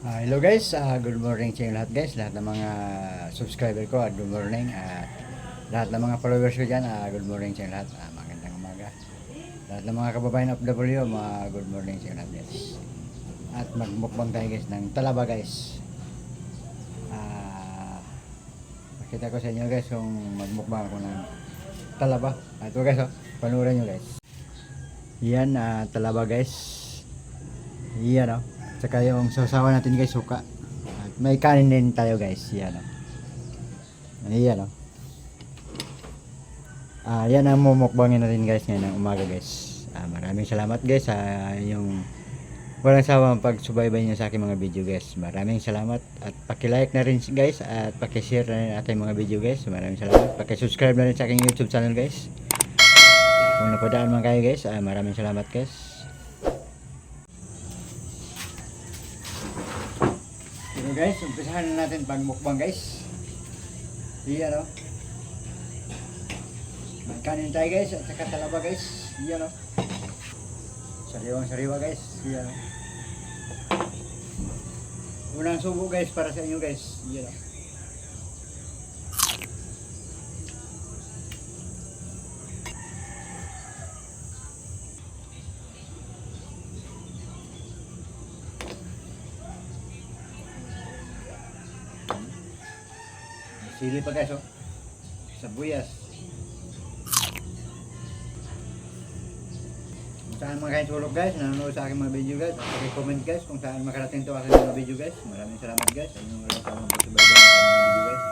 Ah, hello guys, Ah, good morning sa inyo lahat guys, lahat ng mga subscriber ko, ah, good morning. At lahat ng mga followers ko dyan, ah, good morning sa inyo lahat. Ah, magandang umaga. Lahat ng mga kababayan of W, mga good morning sa inyo lahat guys. At magmukbang tayo guys ng talaba guys. Ah, makita ko sa inyo guys kung magmukbang ako ng talaba. At ito guys, oh, panurin nyo guys. Yan, ah, talaba guys. Yan oh. Tsaka yung sausawan natin guys, suka. At may kanin din tayo guys. Yan oh. Ayan oh. Ah, yan ang mumukbangin natin guys ngayon ng umaga guys. Ah, maraming salamat guys sa yung walang sawang pagsubaybay niyo sa aking mga video guys. Maraming salamat at paki-like na rin guys at paki-share na rin ating mga video guys. Maraming salamat. Paki-subscribe na rin sa aking YouTube channel guys. Kung napadaan man kayo guys, ah, maraming salamat guys. Pero guys, umpisahan na natin pagmukbang guys. Iyan o. Magkanin tayo guys at saka talaba guys. Iyan o. Sariwang sariwa guys. Iyan o. Unang subo guys para sa inyo guys. Iyan o. Sili pa guys oh. Sabuyas. Kung saan mga kain tulog guys, nanonood sa aking mga video guys, comment guys kung saan makarating to aking mga video guys. Maraming salamat guys. Sa inyong walang sawang pagsubaybay sa mga video guys.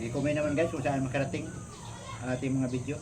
I-comment naman guys kung saan makarating ang ating mga video.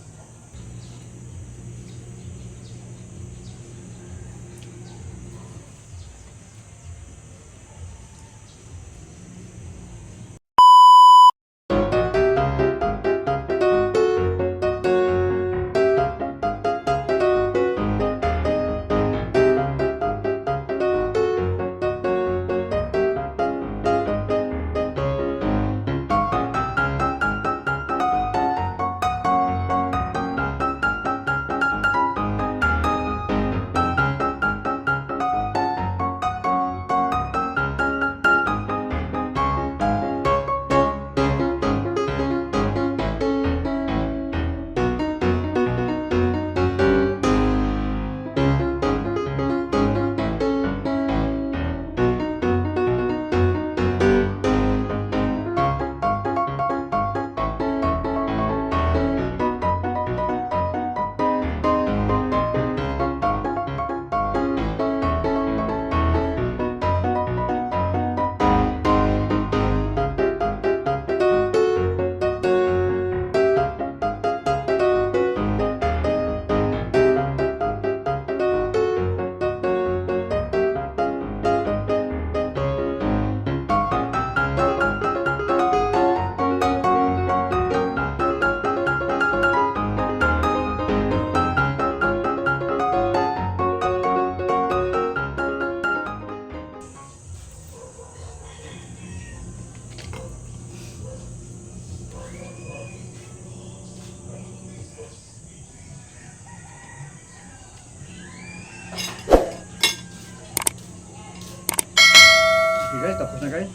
Okay guys, tapos na guys.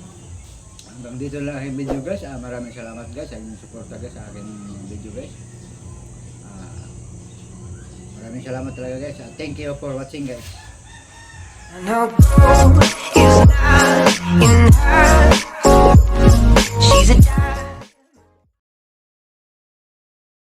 Hanggang dito lang aking video guys. Ah, maraming salamat guys sa inyong suporta guys sa aking video guys. Ah, maraming salamat talaga guys. Ah, thank you for watching guys. And I'll go